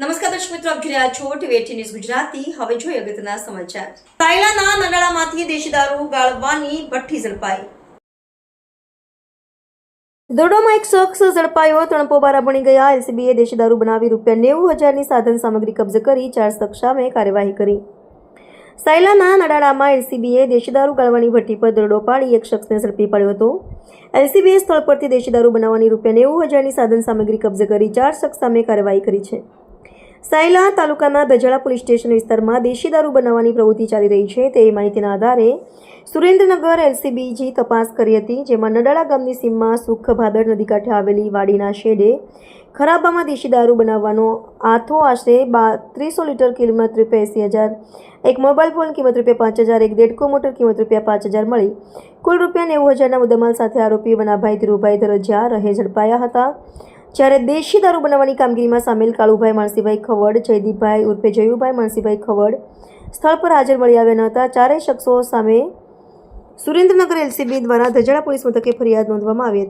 નમસ્કાર દર્શક મિત્રો, આપ જોઈ છો ટીવી ન્યૂઝ ગુજરાતી. હવે જોઈએ અગત્યના સમાચાર. સાયલાના નડાળામાંથી દેશી દારૂ ગાળવાની ભઠ્ઠી ઝડપાઈ. દોડોમાં એક શખ્સ ઝડપાયો ત્રણ પોબારા બની ગયા. એલસીબીએ દેશી દારૂ બનાવી રૂપિયા નેવું હજારની સાધન સામગ્રી કબજે કરી, ચાર શખ્સ સામે કાર્યવાહી કરી. સાયલાના નડાળામાં એલસીબીએ દેશી દારૂ ગાળવાની ભઠ્ઠી પર દરોડો પાડી એક શખ્સને ઝડપી પાડ્યો હતો. એલસીબીએ સ્થળ પરથી દેશી દારૂ બનાવવાની રૂપિયા નેવું હજારની સાધન સામગ્રી કબજે કરી, ચાર શખ્સ સામે કાર્યવાહી કરી છે. સાયલા તાલુકાના દજાડા પોલીસ સ્ટેશન વિસ્તારમાં દેશી દારૂ બનાવવાની પ્રવૃત્તિ ચાલી રહી છે. તે માહિતીના આધારે સુરેન્દ્રનગર એલસીબીજી તપાસ કરી હતી, જેમાં નડાળા ગામની સીમમાં સુખ ભાદર નદી કાંઠે આવેલી વાડીના શેડે ખરાબામાં દેશી દારૂ બનાવવાનો આથો આશરે ત્રીસો લીટર કિંમત રૂપિયા એંસી હજાર, એક મોબાઈલ ફોન કિંમત રૂપિયા પાંચ હજાર, એક દેડકો મોટર કિંમત રૂપિયા પાંચ હજાર મળી. કુલ રૂપિયા નેવું હજારના મુદ્દામાલ સાથે આરોપી વનાભાઈ ધીરુભાઈ ધરજિયા રહે ઝડપાયા હતા. જ્યારે દેશી દારૂ બનાવવાની કામગીરીમાં સામેલ કાળુભાઈ માણસીભાઈ ખવડ, જયદીપભાઈ ઉર્ફે જયુભાઈ માણસીભાઈ ખવડ સ્થળ પર હાજર મળી આવ્યા ન હતા. ચારેય શખ્સો સામે સુરેન્દ્રનગર એલસીબી દ્વારા ધજાડા પોલીસ મથકે ફરિયાદ નોંધવામાં આવી હતી.